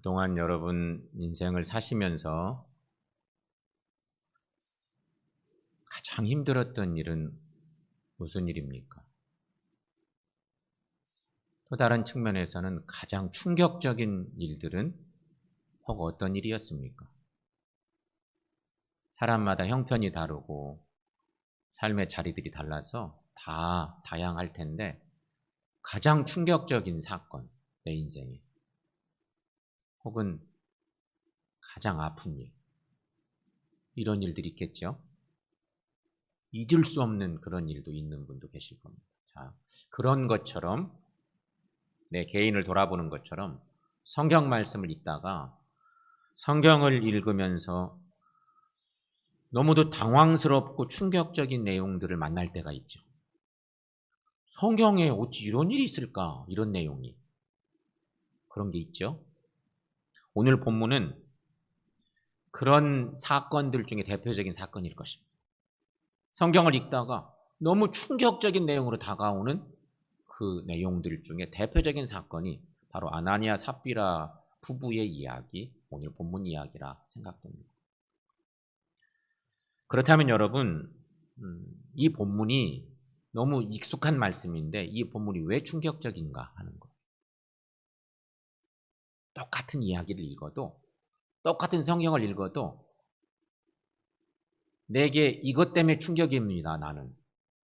그동안 여러분 인생을 사시면서 가장 힘들었던 일은 무슨 일입니까? 또 다른 측면에서는 가장 충격적인 일들은 혹 어떤 일이었습니까? 사람마다 형편이 다르고 삶의 자리들이 달라서 다 다양할 텐데 가장 충격적인 사건, 내 인생에. 혹은 가장 아픈 일. 이런 일들이 있겠죠? 잊을 수 없는 그런 일도 있는 분도 계실 겁니다. 자, 그런 것처럼 내 개인을 돌아보는 것처럼 성경 말씀을 읽다가 성경을 읽으면서 너무도 당황스럽고 충격적인 내용들을 만날 때가 있죠. 성경에 어찌 이런 일이 있을까? 이런 내용이. 그런 게 있죠. 오늘 본문은 그런 사건들 중에 대표적인 사건일 것입니다. 성경을 읽다가 너무 충격적인 내용으로 다가오는 그 내용들 중에 대표적인 사건이 바로 아나니아 삽비라 부부의 이야기, 오늘 본문 이야기라 생각됩니다. 그렇다면 여러분, 음, 이 본문이 너무 익숙한 말씀인데 이 본문이 왜 충격적인가 하는 것. 똑같은 이야기를 읽어도 똑같은 성경을 읽어도 내게 이것 때문에 충격입니다. 나는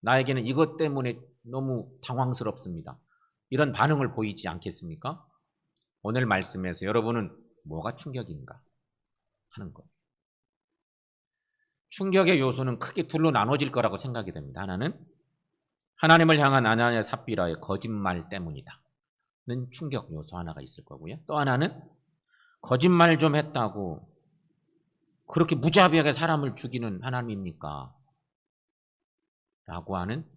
나에게는 이것 때문에 너무 당황스럽습니다. 이런 반응을 보이지 않겠습니까? 오늘 말씀에서 여러분은 뭐가 충격인가 하는 것. 충격의 요소는 크게 둘로 나눠질 거라고 생각이 됩니다. 하나는 하나님을 향한 아나니아 삽비라의 거짓말 때문이다. 는 충격 요소 하나가 있을 거고요. 또 하나는 거짓말 좀 했다고 그렇게 무자비하게 사람을 죽이는 하나님입니까? 라고 하는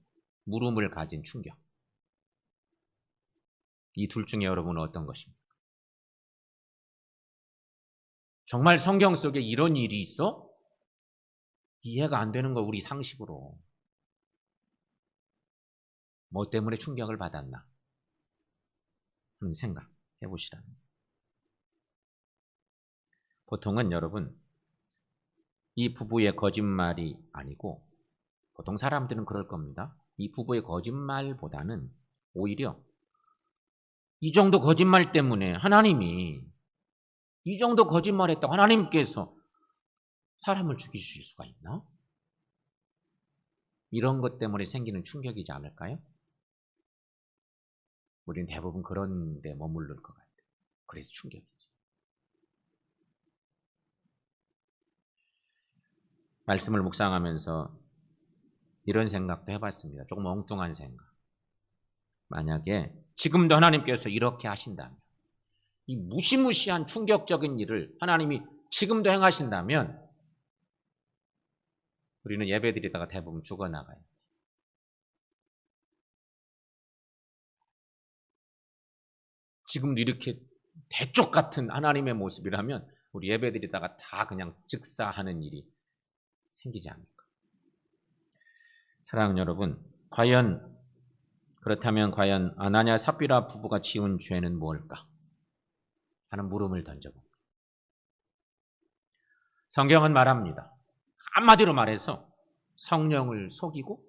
물음을 가진 충격. 이 둘 중에 여러분은 어떤 것입니까? 정말 성경 속에 이런 일이 있어? 이해가 안 되는 거 우리 상식으로. 뭐 때문에 충격을 받았나? 하는 생각 해 보시라는 보통은 여러분 이 부부의 거짓말이 아니고 보통 사람들은 그럴 겁니다. 이 부부의 거짓말보다는 오히려 이 정도 거짓말 때문에 하나님이 이 정도 거짓말했다고 하나님께서 사람을 죽이실 수가 있나? 이런 것 때문에 생기는 충격이지 않을까요? 우리는 대부분 그런 데 머무를 것 같아요. 그래서 충격이죠. 말씀을 묵상하면서 이런 생각도 해봤습니다. 조금 엉뚱한 생각. 만약에 지금도 하나님께서 이렇게 하신다면, 이 무시무시한 충격적인 일을 하나님이 지금도 행하신다면, 우리는 예배 드리다가 대부분 죽어나가요. 지금도 이렇게 대쪽 같은 하나님의 모습이라면 우리 예배 드리다가 다 그냥 즉사하는 일이 생기지 않을까. 사랑하는 여러분, 과연 그렇다면 과연 아나냐 삽비라 부부가 지은 죄는 무엇일까? 하는 물음을 던져봅니다. 성경은 말합니다. 한마디로 말해서 성령을 속이고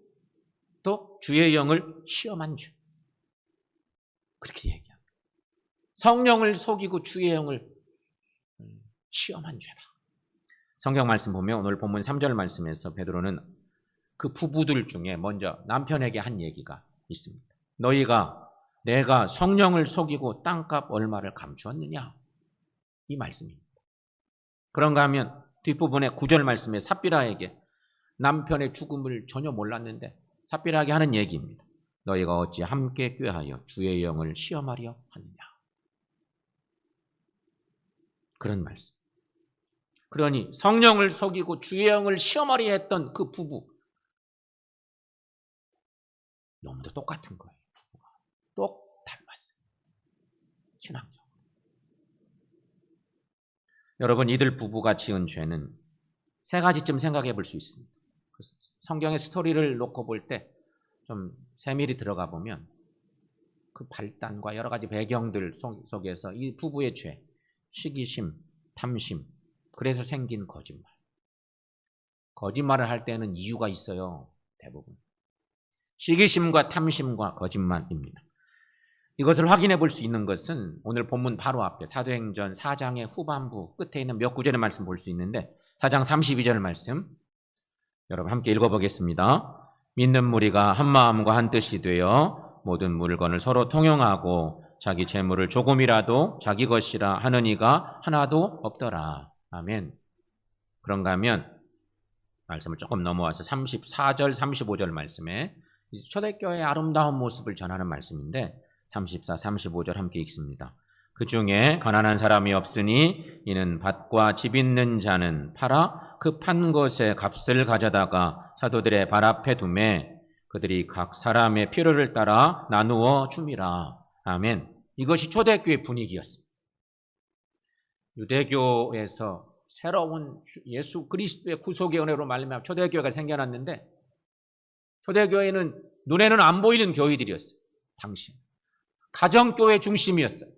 또 주의 영을 시험한 죄. 그렇게 얘기합니다. 성령을 속이고 주의 영을 시험한 죄라. 성경 말씀 보면 오늘 본문 3절 말씀에서 베드로는 그 부부들 중에 먼저 남편에게 한 얘기가 있습니다. 너희가 내가 성령을 속이고 땅값 얼마를 감추었느냐? 이 말씀입니다. 그런가 하면 뒷부분에 9절 말씀에 삽비라에게 남편의 죽음을 전혀 몰랐는데 삽비라에게 하는 얘기입니다. 너희가 어찌 함께 꾀하여 주의 영을 시험하려 하느냐? 그런 말씀. 그러니 성령을 속이고 주의 영을 시험하려 했던 그 부부. 너무도 똑같은 거예요. 부부가. 똑 닮았어요. 신앙적. 여러분 이들 부부가 지은 죄는 세 가지쯤 생각해 볼 수 있습니다. 성경의 스토리를 놓고 볼 때 좀 세밀히 들어가 보면 그 발단과 여러 가지 배경들 속에서 이 부부의 죄, 시기심, 탐심, 그래서 생긴 거짓말. 거짓말을 할 때는 이유가 있어요. 대부분. 시기심과 탐심과 거짓말입니다. 이것을 확인해 볼 수 있는 것은 오늘 본문 바로 앞에 사도행전 4장의 후반부 끝에 있는 몇 구절의 말씀 볼 수 있는데 4장 32절 말씀 여러분 함께 읽어보겠습니다. 믿는 무리가 한 마음과 한 뜻이 되어 모든 물건을 서로 통용하고 자기 재물을 조금이라도 자기 것이라 하는 이가 하나도 없더라. 아멘. 그런가 하면 말씀을 조금 넘어와서 34절, 35절 말씀에 초대교회의 아름다운 모습을 전하는 말씀인데 34, 35절 함께 읽습니다. 그 중에 가난한 사람이 없으니 이는 밭과 집 있는 자는 팔아 그 판 것의 값을 가져다가 사도들의 발 앞에 두매 그들이 각 사람의 필요를 따라 나누어 줌이라. 아멘. 이것이 초대교회 분위기였습니다. 유대교에서 새로운 예수 그리스도의 구속의 은혜로 말미암아 초대교회가 생겨났는데 초대교회는 눈에는 안 보이는 교회들이었어요. 당시 가정교회 중심이었어요.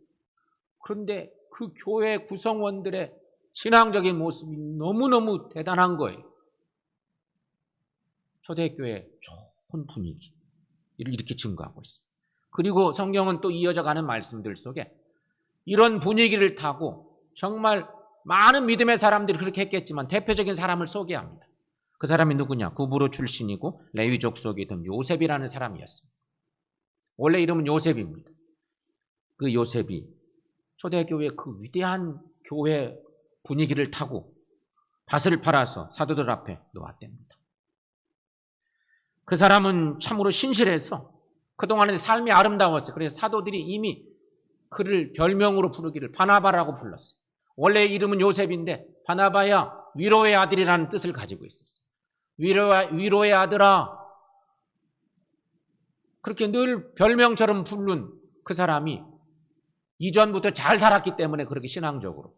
그런데 그 교회 구성원들의 신앙적인 모습이 너무너무 대단한 거예요. 초대교회 좋은 분위기. 를 이렇게 증거하고 있습니다. 그리고 성경은 또 이어져 가는 말씀들 속에 이런 분위기를 타고 정말 많은 믿음의 사람들이 그렇게 했겠지만 대표적인 사람을 소개합니다. 그 사람이 누구냐? 구부로 출신이고 레위족 속에 있던 요셉이라는 사람이었습니다. 원래 이름은 요셉입니다. 그 요셉이 초대교회 그 위대한 교회 분위기를 타고 밭을 팔아서 사도들 앞에 놓았답니다. 그 사람은 참으로 신실해서 그동안의 삶이 아름다웠어요. 그래서 사도들이 이미 그를 별명으로 부르기를 바나바라고 불렀어요. 원래 이름은 요셉인데 바나바야 위로의 아들이라는 뜻을 가지고 있었어요. 위로의, 위로의 아들아 그렇게 늘 별명처럼 부른 그 사람이 이전부터 잘 살았기 때문에 그렇게 신앙적으로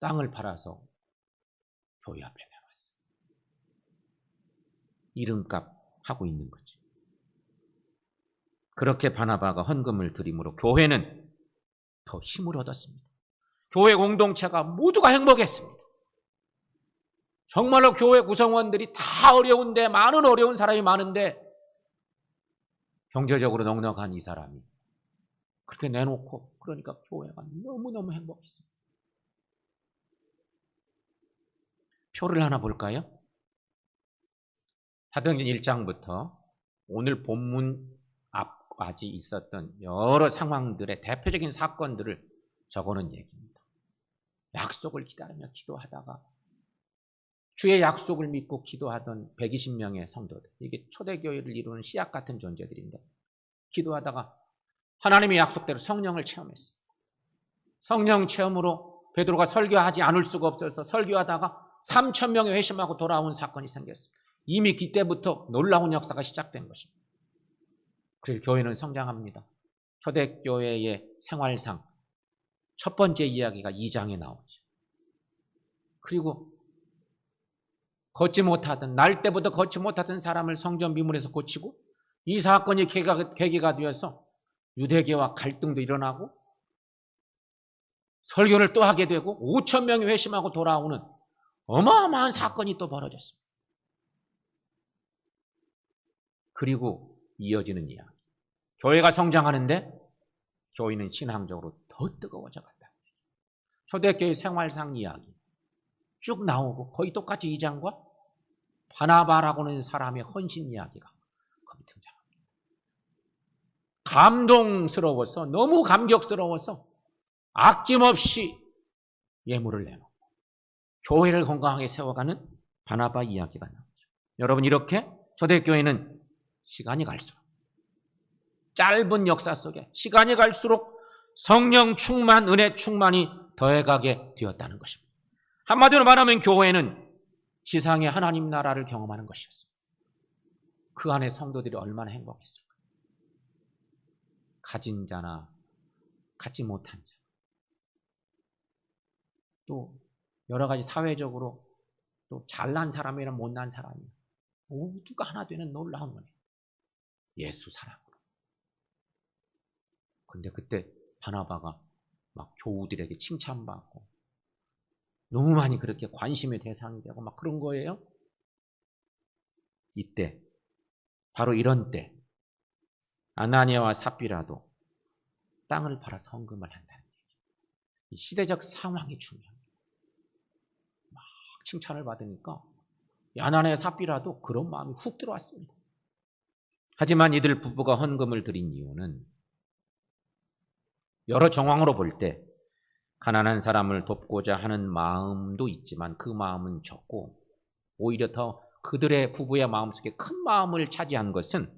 땅을 팔아서 교회 앞에 내놨어요. 이름값 하고 있는 거지. 그렇게 바나바가 헌금을 드림으로 교회는 더 힘을 얻었습니다. 교회 공동체가 모두가 행복했습니다. 정말로 교회 구성원들이 다 어려운데 많은 어려운 사람이 많은데 경제적으로 넉넉한 이 사람이 그렇게 내놓고 그러니까 교회가 너무너무 행복했습니다. 표를 하나 볼까요? 사도행전 1장부터 오늘 본문 앞까지 있었던 여러 상황들의 대표적인 사건들을 적어놓은 얘기입니다. 약속을 기다리며 기도하다가 주의 약속을 믿고 기도하던 120명의 성도들 이게 초대교회를 이루는 씨앗 같은 존재들인데 기도하다가 하나님의 약속대로 성령을 체험했습니다. 성령 체험으로 베드로가 설교하지 않을 수가 없어서 설교하다가 3천 명이 회심하고 돌아온 사건이 생겼습니다. 이미 그때부터 놀라운 역사가 시작된 것입니다. 그래서 교회는 성장합니다. 초대교회의 생활상 첫 번째 이야기가 2장에 나오죠. 그리고 걷지 못하던 날 때부터 걷지 못하던 사람을 성전 미문에서 고치고 이 사건이 계기가, 계기가 되어서 유대교와 갈등도 일어나고 설교를 또 하게 되고 5천 명이 회심하고 돌아오는 어마어마한 사건이 또 벌어졌습니다. 그리고 이어지는 이야기. 교회가 성장하는데 교회는 신앙적으로 더 뜨거워져 간다. 초대교회 생활상 이야기 쭉 나오고 거의 똑같이 이 장과 바나바라고는 사람의 헌신 이야기가 거기 등장합니다. 감동스러워서 너무 감격스러워서 아낌없이 예물을 내놓고 교회를 건강하게 세워가는 바나바 이야기가 나오죠. 여러분 이렇게 초대교회는 시간이 갈수록 짧은 역사 속에 시간이 갈수록 성령 충만, 은혜 충만이 더해가게 되었다는 것입니다. 한마디로 말하면 교회는 지상의 하나님 나라를 경험하는 것이었습니다. 그 안에 성도들이 얼마나 행복했을까. 가진 자나 갖지 못한 자. 또 여러 가지 사회적으로 또 잘난 사람이나 못난 사람이 모두가 하나 되는 놀라운 은혜. 예수 사랑으로. 근데 그때 바나바가 막 교우들에게 칭찬받고 너무 많이 그렇게 관심의 대상이 되고 막 그런 거예요. 이때 바로 이런 때 아나니아와 삽비라도 땅을 팔아 성금을 한다는 얘기. 이 시대적 상황이 중요합니다. 막 칭찬을 받으니까 이 아나니아 삽비라도 그런 마음이 훅 들어왔습니다. 하지만 이들 부부가 헌금을 드린 이유는 여러 정황으로 볼 때 가난한 사람을 돕고자 하는 마음도 있지만 그 마음은 적고 오히려 더 그들의 부부의 마음속에 큰 마음을 차지한 것은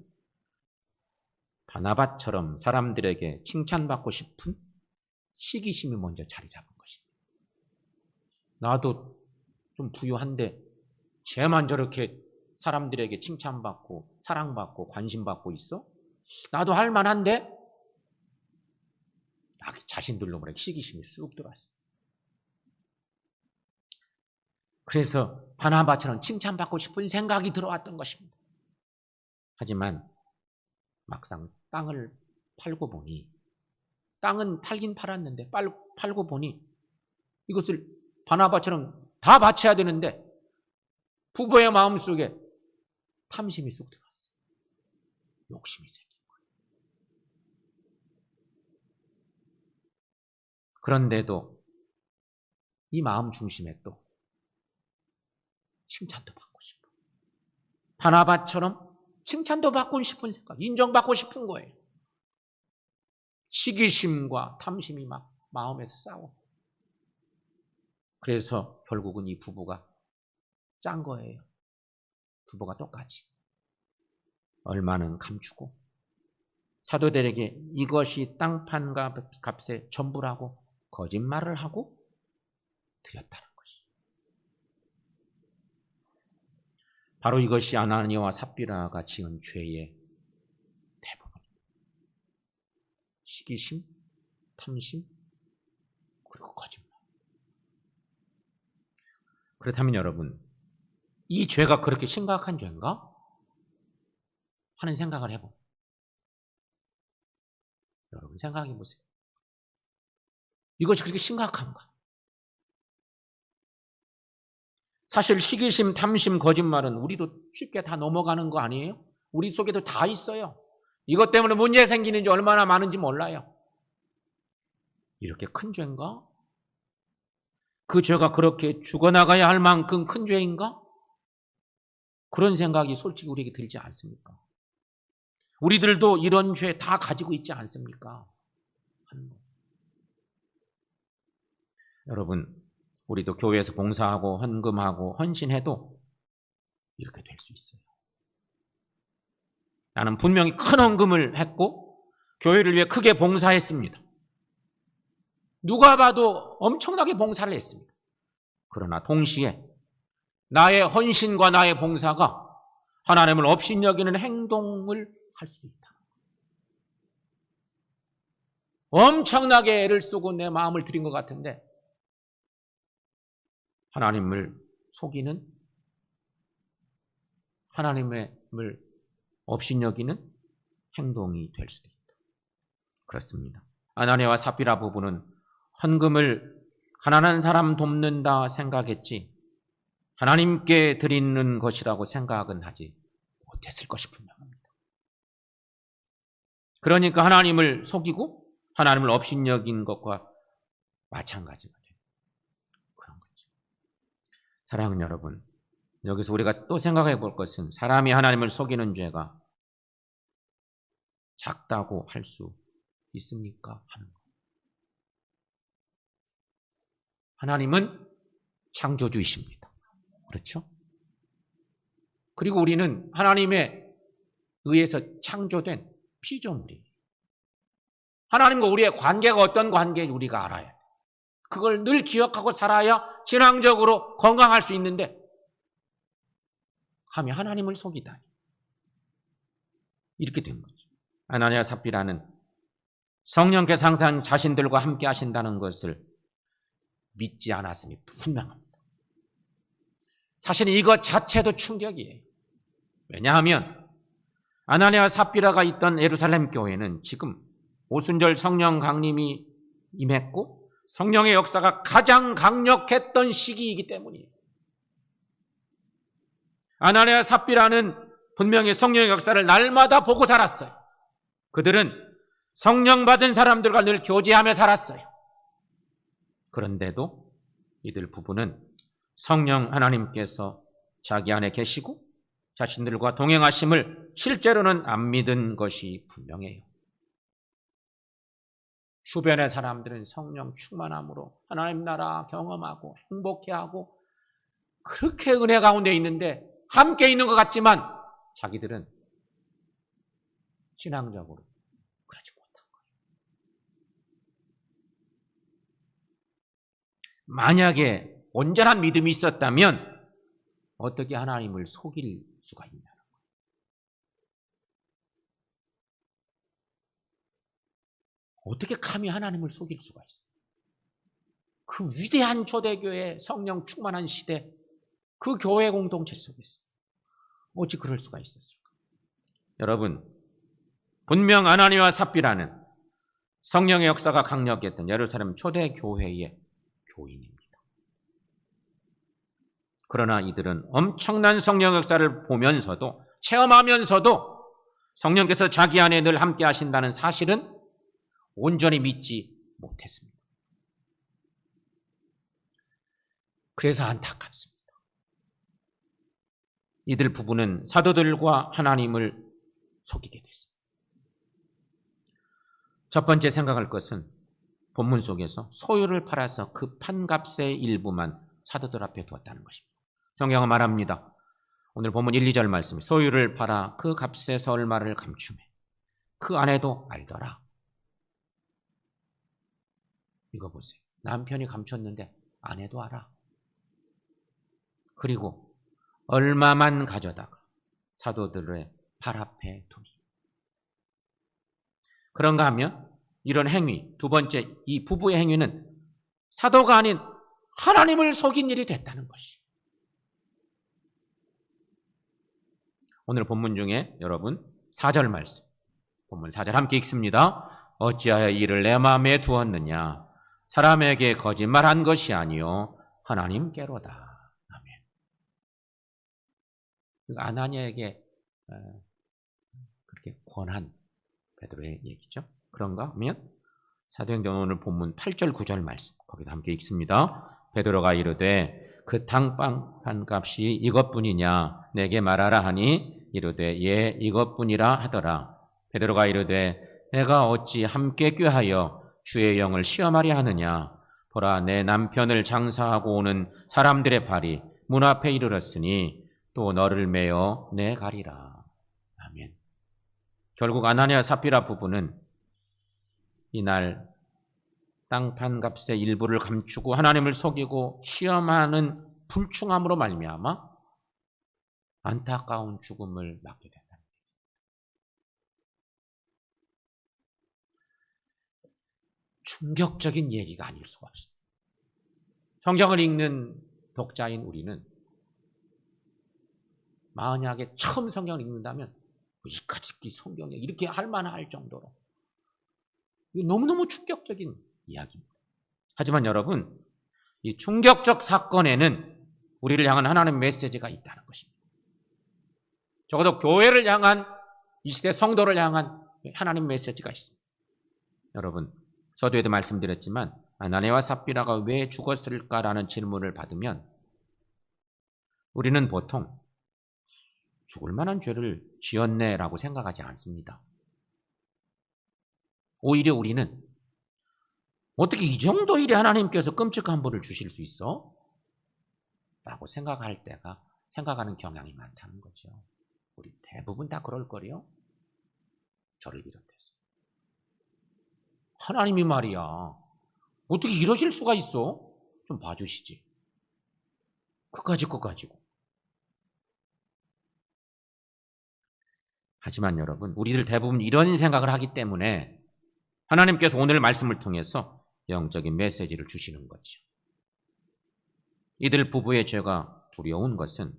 바나바처럼 사람들에게 칭찬받고 싶은 시기심이 먼저 자리 잡은 것입니다. 나도 좀 부유한데 쟤만 저렇게 사람들에게 칭찬받고 사랑받고 관심받고 있어? 나도 할 만한데? 막 자신들로 말해 시기심이 쑥 들어왔어요. 그래서 바나바처럼 칭찬받고 싶은 생각이 들어왔던 것입니다. 하지만 막상 땅을 팔고 보니 땅은 팔긴 팔았는데 팔, 팔고 보니 이것을 바나바처럼 다 바쳐야 되는데 부부의 마음속에 탐심이 쑥 들어왔어요. 욕심이 생긴 거예요. 그런데도 이 마음 중심에 또 칭찬도 받고 싶어. 바나바처럼 칭찬도 받고 싶은 생각, 인정받고 싶은 거예요. 시기심과 탐심이 막 마음에서 싸워. 그래서 결국은 이 부부가 짠 거예요. 부부가 똑같이. 얼마는 감추고 사도들에게 이것이 땅판 값의 전부라고 거짓말을 하고 드렸다는 것이. 바로 이것이 아나니와 삽비라가 지은 죄의 대부분입니다. 시기심, 탐심, 그리고 거짓말. 그렇다면 여러분, 이 죄가 그렇게 심각한 죄인가? 하는 생각을 해보. 여러분 생각해 보세요. 이것이 그렇게 심각한가? 사실 시기심, 탐심, 거짓말은 우리도 쉽게 다 넘어가는 거 아니에요? 우리 속에도 다 있어요. 이것 때문에 문제 생기는지 얼마나 많은지 몰라요. 이렇게 큰 죄인가? 그 죄가 그렇게 죽어나가야 할 만큼 큰 죄인가? 그런 생각이 솔직히 우리에게 들지 않습니까? 우리들도 이런 죄 다 가지고 있지 않습니까? 여러분, 우리도 교회에서 봉사하고 헌금하고 헌신해도 이렇게 될 수 있어요. 나는 분명히 큰 헌금을 했고 교회를 위해 크게 봉사했습니다. 누가 봐도 엄청나게 봉사를 했습니다. 그러나 동시에 나의 헌신과 나의 봉사가 하나님을 업신여기는 행동을 할 수도 있다. 엄청나게 애를 쓰고 내 마음을 들인 것 같은데 하나님을 속이는 하나님을 업신여기는 행동이 될 수도 있다. 그렇습니다. 아나니와 사피라 부부는 헌금을 가난한 사람 돕는다 생각했지 하나님께 드리는 것이라고 생각은 하지 못했을 것이 분명합니다. 그러니까 하나님을 속이고 하나님을 업신여긴 것과 마찬가지가 돼요. 그런 거죠. 사랑하는 여러분, 여기서 우리가 또 생각해 볼 것은 사람이 하나님을 속이는 죄가 작다고 할 수 있습니까? 하는 거. 하나님은 창조주이십니다. 그렇죠? 그리고 우리는 하나님의 의해서 창조된 피조물이. 하나님과 우리의 관계가 어떤 관계인지 우리가 알아야 돼. 그걸 늘 기억하고 살아야 신앙적으로 건강할 수 있는데, 감히 하나님을 속이다니. 이렇게 된 거죠. 아나니아 삽비라는 성령께서 항상 자신들과 함께 하신다는 것을 믿지 않았음이 분명합니다. 사실 이것 자체도 충격이에요. 왜냐하면 아나니아 삽비라가 있던 예루살렘 교회는 지금 오순절 성령 강림이 임했고 성령의 역사가 가장 강력했던 시기이기 때문이에요. 아나니아 삽비라는 분명히 성령의 역사를 날마다 보고 살았어요. 그들은 성령 받은 사람들과 늘 교제하며 살았어요. 그런데도 이들 부부는 성령 하나님께서 자기 안에 계시고 자신들과 동행하심을 실제로는 안 믿은 것이 분명해요. 주변의 사람들은 성령 충만함으로 하나님 나라 경험하고 행복해하고 그렇게 은혜 가운데 있는데 함께 있는 것 같지만 자기들은 신앙적으로 그러지 못한 거예요. 만약에 온전한 믿음이 있었다면 어떻게 하나님을 속일 수가 있냐는 거예요. 어떻게 감히 하나님을 속일 수가 있어요? 그 위대한 초대교회 성령 충만한 시대 그 교회 공동체 속에서 어찌 그럴 수가 있었을까? 여러분 분명 아나니와 삽비라는 성령의 역사가 강력했던 예루살렘 초대 교회의 교인입니다. 그러나 이들은 엄청난 성령 역사를 보면서도 체험하면서도 성령께서 자기 안에 늘 함께 하신다는 사실은 온전히 믿지 못했습니다. 그래서 안타깝습니다. 이들 부부는 사도들과 하나님을 속이게 됐습니다. 첫 번째 생각할 것은 본문 속에서 소유를 팔아서 그 판값의 일부만 사도들 앞에 두었다는 것입니다. 성경은 말합니다. 오늘 본문 1, 2절 말씀. 소유를 팔아 그 값에서 얼마를 감추매. 그 아내도 알더라. 이거 보세요. 남편이 감췄는데 아내도 알아. 그리고 얼마만 가져다가 사도들의 발 앞에 두니. 그런가 하면 이런 행위, 두 번째 이 부부의 행위는 사도가 아닌 하나님을 속인 일이 됐다는 것이. 오늘 본문 중에 여러분 4절 말씀. 본문 4절 함께 읽습니다. 어찌하여 이를 내 마음에 두었느냐? 사람에게 거짓말한 것이 아니요 하나님께로다. 아멘. 아나니아에게 그렇게 권한 베드로의 얘기죠. 그런가 하면 사도행전 오늘 본문 8절 9절 말씀 거기도 함께 읽습니다. 베드로가 이르되 그 탕빵 한 값이 이것뿐이냐 내게 말하라 하니 이르되 예 이것뿐이라 하더라. 베드로가 이르되 내가 어찌 함께 꾀하여 주의 영을 시험하려 하느냐 보라 내 남편을 장사하고 오는 사람들의 발이 문 앞에 이르렀으니 또 너를 메어 내 가리라. 아멘. 결국 아나니아 사피라 부부는 이날 땅판 값의 일부를 감추고 하나님을 속이고 시험하는 불충함으로 말미암아 안타까운 죽음을 맞게 된다. 충격적인 얘기가 아닐 수가 없습니다. 성경을 읽는 독자인 우리는 만약에 처음 성경을 읽는다면 이까짓기 성경에 이렇게 할 만할 정도로 너무너무 충격적인 이야기입니다. 하지만 여러분, 이 충격적 사건에는 우리를 향한 하나님 메시지가 있다는 것입니다. 적어도 교회를 향한 이 시대 성도를 향한 하나님 메시지가 있습니다. 여러분, 서두에도 말씀드렸지만 아나네와 삽비라가 왜 죽었을까라는 질문을 받으면 우리는 보통 죽을 만한 죄를 지었네라고 생각하지 않습니다. 오히려 우리는 어떻게 이 정도 일에 하나님께서 끔찍한 벌을 주실 수 있어? 라고 생각할 때가 생각하는 경향이 많다는 거죠. 우리 대부분 다 그럴 거요. 저를 비롯해서. 하나님이 말이야. 어떻게 이러실 수가 있어? 좀 봐주시지. 그까지 것 가지고. 하지만 여러분, 우리들 대부분 이런 생각을 하기 때문에 하나님께서 오늘 말씀을 통해서 영적인 메시지를 주시는 거죠. 이들 부부의 죄가 두려운 것은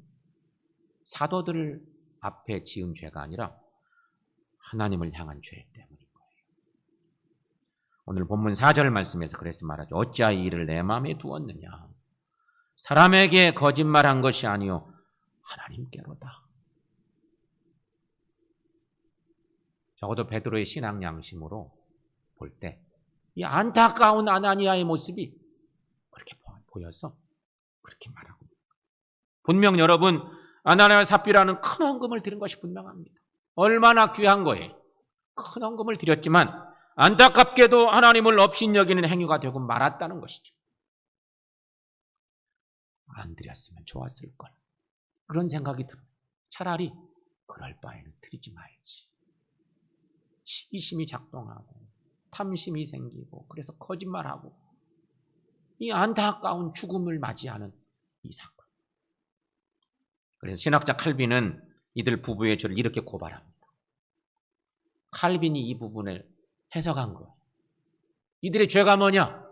사도들 앞에 지은 죄가 아니라 하나님을 향한 죄 거예요. 오늘 본문 4절 말씀에서 그래서 말하죠. 어찌하여 이 일을 내 마음에 두었느냐. 사람에게 거짓말한 것이 아니요 하나님께로다. 적어도 베드로의 신앙 양심으로 볼 때 이 안타까운 아나니아의 모습이 그렇게 보- 보여서 그렇게 말하고 분명 여러분 아나니아 삽비라는 큰 헌금을 드린 것이 분명합니다. 얼마나 귀한 거예요. 큰 헌금을 드렸지만 안타깝게도 하나님을 업신여기는 행위가 되고 말았다는 것이죠. 안 드렸으면 좋았을 걸. 그런 생각이 들어요. 차라리 그럴 바에는 드리지 말지. 시기심이 작동하고 탐심이 생기고 그래서 거짓말하고 이 안타까운 죽음을 맞이하는 이 사건. 그래서 신학자 칼빈은 이들 부부의 죄를 이렇게 고발합니다. 칼빈이 이 부분을 해석한 거예요. 이들의 죄가 뭐냐?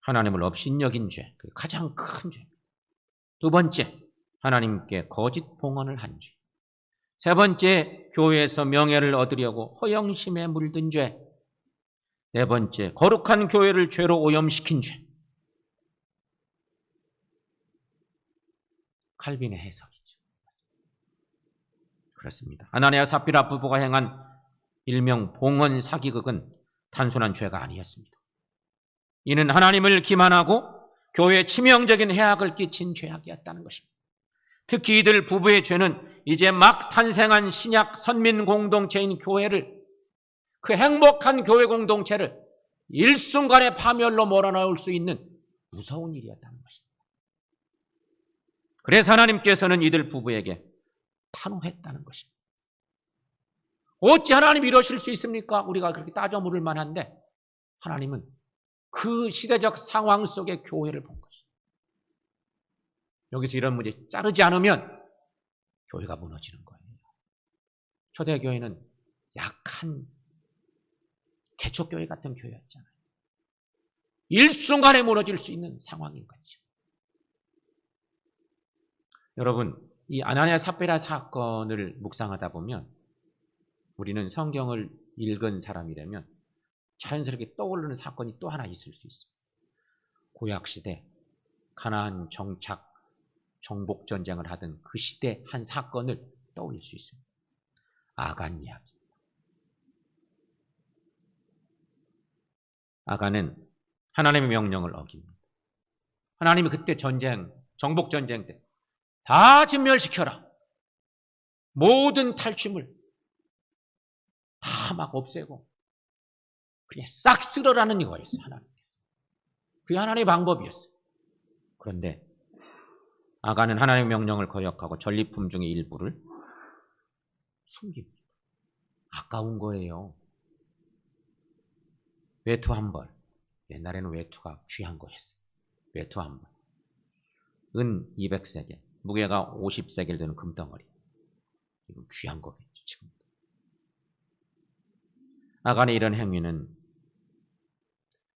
하나님을 업신여긴 죄, 그 가장 큰 죄. 두 번째, 하나님께 거짓 봉헌을 한 죄. 세 번째, 교회에서 명예를 얻으려고 허영심에 물든 죄. 네 번째, 거룩한 교회를 죄로 오염시킨 죄. 칼빈의 해석이죠. 그렇습니다. 아나니아 사피라 부부가 행한 일명 봉헌 사기극은 단순한 죄가 아니었습니다. 이는 하나님을 기만하고 교회에 치명적인 해악을 끼친 죄악이었다는 것입니다. 특히 이들 부부의 죄는 이제 막 탄생한 신약 선민 공동체인 교회를 그 행복한 교회 공동체를 일순간에 파멸로 몰아넣을 수 있는 무서운 일이었다는 것입니다. 그래서 하나님께서는 이들 부부에게 탄호했다는 것입니다. 어찌 하나님 이러실 수 있습니까? 우리가 그렇게 따져 물을 만한데 하나님은 그 시대적 상황 속의 교회를 본 것이죠. 여기서 이런 문제 자르지 않으면 교회가 무너지는 거예요. 초대교회는 약한 개척교회 같은 교회였잖아요. 일순간에 무너질 수 있는 상황인 거죠. 여러분, 이 아나니아 삽베라 사건을 묵상하다 보면 우리는 성경을 읽은 사람이라면 자연스럽게 떠오르는 사건이 또 하나 있을 수 있습니다. 구약 시대 가나안 정착 정복 전쟁을 하던 그 시대 한 사건을 떠올릴 수 있습니다. 아간 이야기. 아간은 하나님의 명령을 어깁니다. 하나님이 그때 전쟁, 정복 전쟁 때 다 진멸시켜라. 모든 탈취물 다 막 없애고 그냥 싹 쓸어라는 이거였어요. 하나님께서. 그게 하나님의 방법이었어요. 그런데 아가는 하나님의 명령을 거역하고 전리품 중의 일부를 숨깁니다. 아까운 거예요. 외투 한 벌. 옛날에는 외투가 귀한 거였어요. 외투 한 벌. 은 200세겔. 무게가 50세겔 되는 금덩어리. 이거 귀한 거겠죠, 지금. 아간의 이런 행위는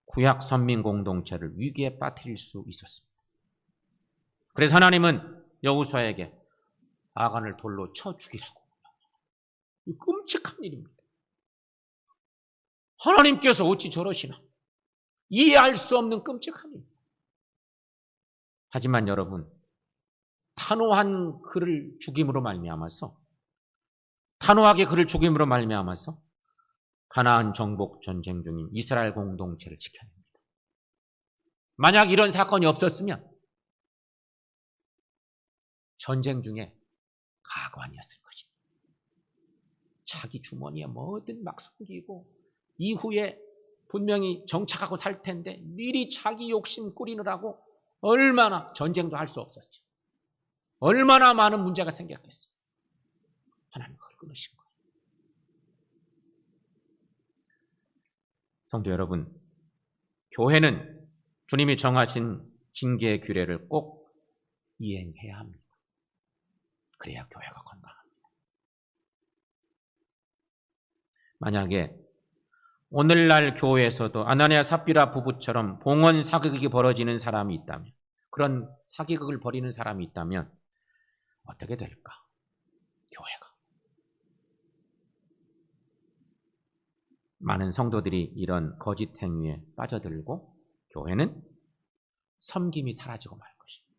구약 선민 공동체를 위기에 빠뜨릴 수 있었습니다. 그래서 하나님은 여우수아에게 아간을 돌로 쳐 죽이라고. 이 끔찍한 일입니다. 하나님께서 어찌 저러시나? 이해할 수 없는 끔찍한 일. 하지만 여러분, 탄호한 그를 죽임으로 말미암아서 탄호하게 그를 죽임으로 말미암아서 가나안 정복 전쟁 중인 이스라엘 공동체를 지켜냅니다. 만약 이런 사건이 없었으면 전쟁 중에 가관이었을 것입니다. 자기 주머니에 뭐든 막 숨기고 이후에 분명히 정착하고 살 텐데 미리 자기 욕심 꾸리느라고 얼마나 전쟁도 할 수 없었지. 얼마나 많은 문제가 생겼겠어요. 하나님 그걸 끊으신 거예요. 성도 여러분, 교회는 주님이 정하신 징계의 규례를 꼭 이행해야 합니다. 그래야 교회가 건강합니다. 만약에 오늘날 교회에서도 아나니아 삽비라 부부처럼 봉헌 사극이 벌어지는 사람이 있다면 그런 사기극을 벌이는 사람이 있다면 어떻게 될까? 교회가 많은 성도들이 이런 거짓 행위에 빠져들고 교회는 섬김이 사라지고 말 것입니다.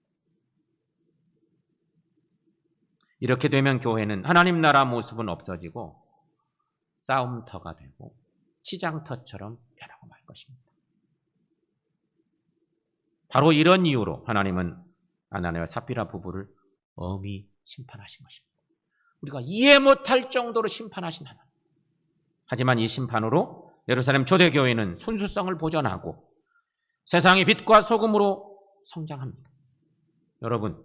이렇게 되면 교회는 하나님 나라 모습은 없어지고 싸움터가 되고 치장터처럼 변하고 말 것입니다. 바로 이런 이유로 하나님은 아나니와 사피라 부부를 엄히 심판하신 것입니다. 우리가 이해 못할 정도로 심판하신 하나님. 하지만 이 심판으로 예루살렘 초대교회는 순수성을 보존하고 세상의 빛과 소금으로 성장합니다. 여러분,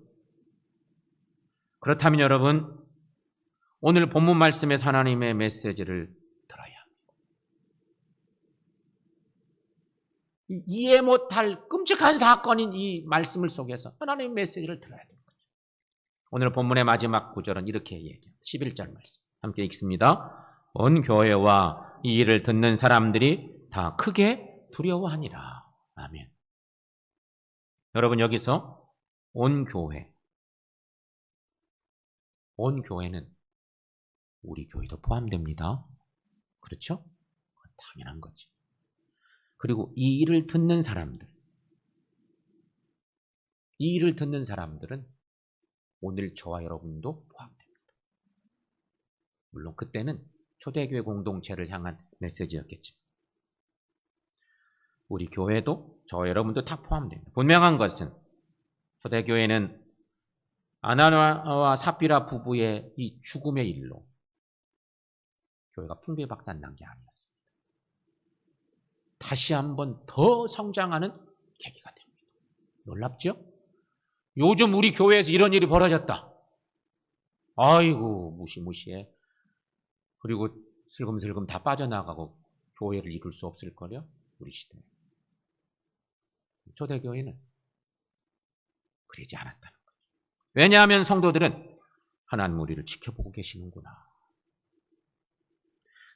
그렇다면 여러분, 오늘 본문 말씀에서 하나님의 메시지를 들어야 합니다. 이- 이해 못할 끔찍한 사건인 이 말씀을 속에서 하나님의 메시지를 들어야 됩니다. 오늘 본문의 마지막 구절은 이렇게 얘기합니다. 11절 말씀. 함께 읽습니다. 온 교회와 이 일을 듣는 사람들이 다 크게 두려워하니라. 아멘. 여러분 여기서 온 교회, 온 교회는 우리 교회도 포함됩니다. 그렇죠? 당연한 거지. 그리고 이 일을 듣는 사람들, 이 일을 듣는 사람들은 오늘 저와 여러분도 포함됩니다. 물론 그때는 초대교회 공동체를 향한 메시지였겠죠. 우리 교회도 저와 여러분도 다 포함됩니다. 분명한 것은 초대교회는 아나와 사피라 부부의 이 죽음의 일로 교회가 풍비박산 난 게 아니었습니다. 다시 한번 더 성장하는 계기가 됩니다. 놀랍죠? 요즘 우리 교회에서 이런 일이 벌어졌다. 아이고 무시무시해. 그리고 슬금슬금 다 빠져나가고 교회를 이룰 수 없을 거려 우리 시대에. 초대 교회는 그러지 않았다는 거죠. 왜냐하면 성도들은 하나님 우리를 지켜보고 계시는구나.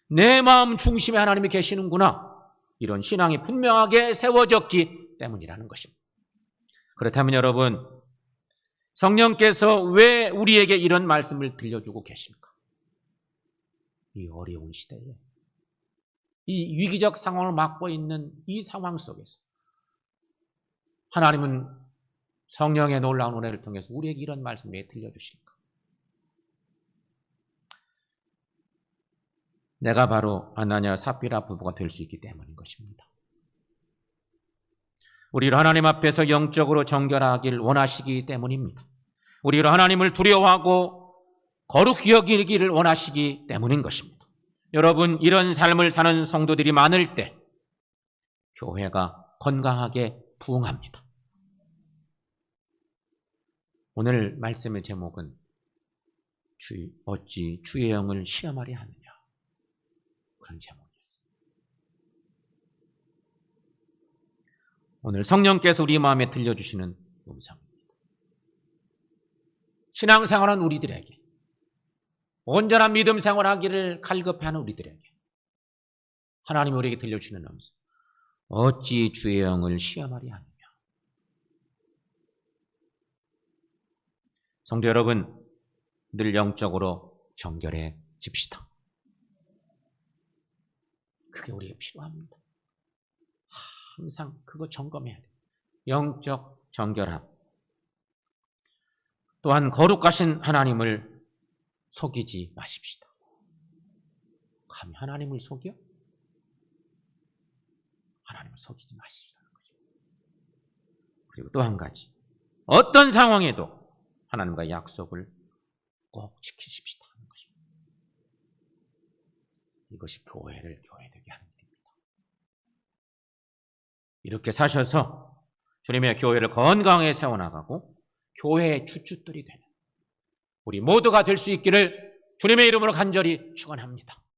내 마음 중심에 하나님이 계시는구나. 이런 신앙이 분명하게 세워졌기 때문이라는 것입니다. 그렇다면 여러분, 성령께서 왜 우리에게 이런 말씀을 들려주고 계십니까? 이 어려운 시대에, 이 위기적 상황을 막고 있는 이 상황 속에서 하나님은 성령의 놀라운 은혜를 통해서 우리에게 이런 말씀을 왜 들려주실까? 내가 바로 아나니아 사피라 부부가 될 수 있기 때문인 것입니다. 우리를 하나님 앞에서 영적으로 정결하길 원하시기 때문입니다. 우리를 하나님을 두려워하고 거룩히 여기기를 원하시기 때문인 것입니다. 여러분, 이런 삶을 사는 성도들이 많을 때 교회가 건강하게 부흥합니다. 오늘 말씀의 제목은 주, 어찌 주의 영을 시험하려 하느냐 그런 제목이었습니다. 오늘 성령께서 우리 마음에 들려주시는 음성입니다. 신앙생활은 우리들에게 온전한 믿음 생활하기를 갈급해하는 우리들에게 하나님이 우리에게 들려주시는 음성 어찌 주의 영을 시험하려 하느냐 성도 여러분 늘 영적으로 정결해 집시다. 그게 우리에게 필요합니다. 항상 그거 점검해야 돼. 영적 정결함. 또한 거룩하신 하나님을 속이지 마십시다. 감히 하나님을 속여? 하나님을 속이지 마시라는 거죠. 그리고 또 한 가지. 어떤 상황에도 하나님과 약속을 꼭 지키십시다 하는 것입니다. 이것이 교회를 교회되게 하는 일입니다. 이렇게 사셔서 주님의 교회를 건강하게 세워나가고 교회의 주춧돌이 되는 우리 모두가 될 수 있기를 주님의 이름으로 간절히 축원합니다.